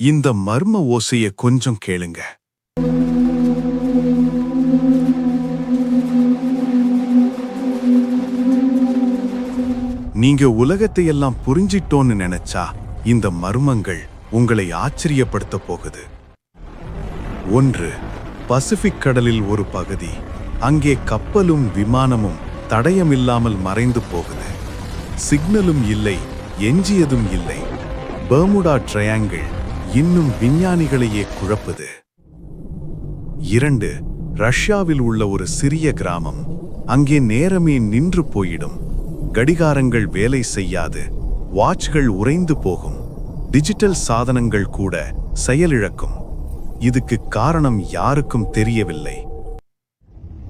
இந்த மர்ம ஓசையை கொஞ்சம் கேளுங்க. நீங்க உலகத்தை எல்லாம் புரிஞ்சிட்டோன்னு நினைச்சா இந்த மர்மங்கள் உங்களை ஆச்சரியப்படுத்த போகுது. ஒன்று பசிபிக் கடலில் ஒரு பகுதி அங்கே கப்பலும் விமானமும் தடயமில்லாமல் மறைந்து போகுது. சிக்னலும் இல்லை எஞ்சியதும் இல்லை. பெர்முடா ட்ரையாங்கிள் இன்னும் விஞ்ஞானிகளையே குழப்புது. இரண்டு ரஷ்யாவில் உள்ள ஒரு சிறிய கிராமம். அங்கே நேரமே நின்று போயிடும். கடிகாரங்கள் வேலை செய்யாது. வாட்ச்கள் உறைந்து போகும். டிஜிட்டல் சாதனங்கள் கூட செயலிழக்கும். இதுக்கு காரணம் யாருக்கும் தெரியவில்லை.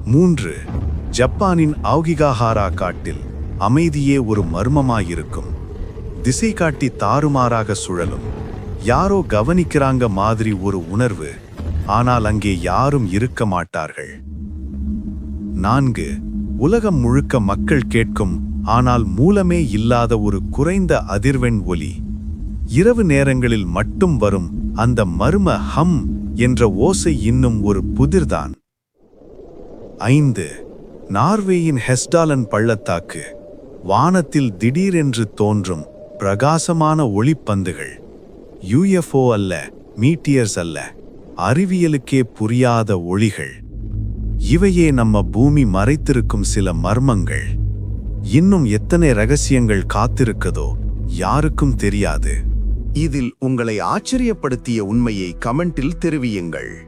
மூன்று ஜப்பானின் ஆகிகாஹாரா காட்டில் அமைதியே ஒரு மர்மமாயிருக்கும். திசை காட்டி தாறுமாறாக சுழலும். யாரோ கவனிக்கிறாங்க மாதிரி ஒரு உணர்வு. ஆனால் அங்கே யாரும் இருக்க மாட்டார்கள். நான்கு உலகம் முழுக்க மக்கள் கேட்கும் ஆனால் மூலமே இல்லாத ஒரு குறைந்த அதிர்வெண் ஒலி. இரவு நேரங்களில் மட்டும் வரும் அந்த மர்ம ஹம் என்ற ஓசை இன்னும் ஒரு புதிர்தான். ஐந்து நார்வேயின் ஹெஸ்டாலன் பள்ளத்தாக்கு வானத்தில் திடீரென்று தோன்றும் பிரகாசமான ஒளிப்பந்துகள். யுஎஃப்ஓ அல்ல மீட்டியர்ஸ் அல்ல. அறிவியலுக்கே புரியாத ஒளிகள். இவையே நம்ம பூமி மறைத்திருக்கும் சில மர்மங்கள். இன்னும் எத்தனை ரகசியங்கள் காத்திருக்கதோ யாருக்கும் தெரியாது. இதில் உங்களை ஆச்சரியப்படுத்திய உண்மையை கமெண்டில் தெரிவியுங்கள்.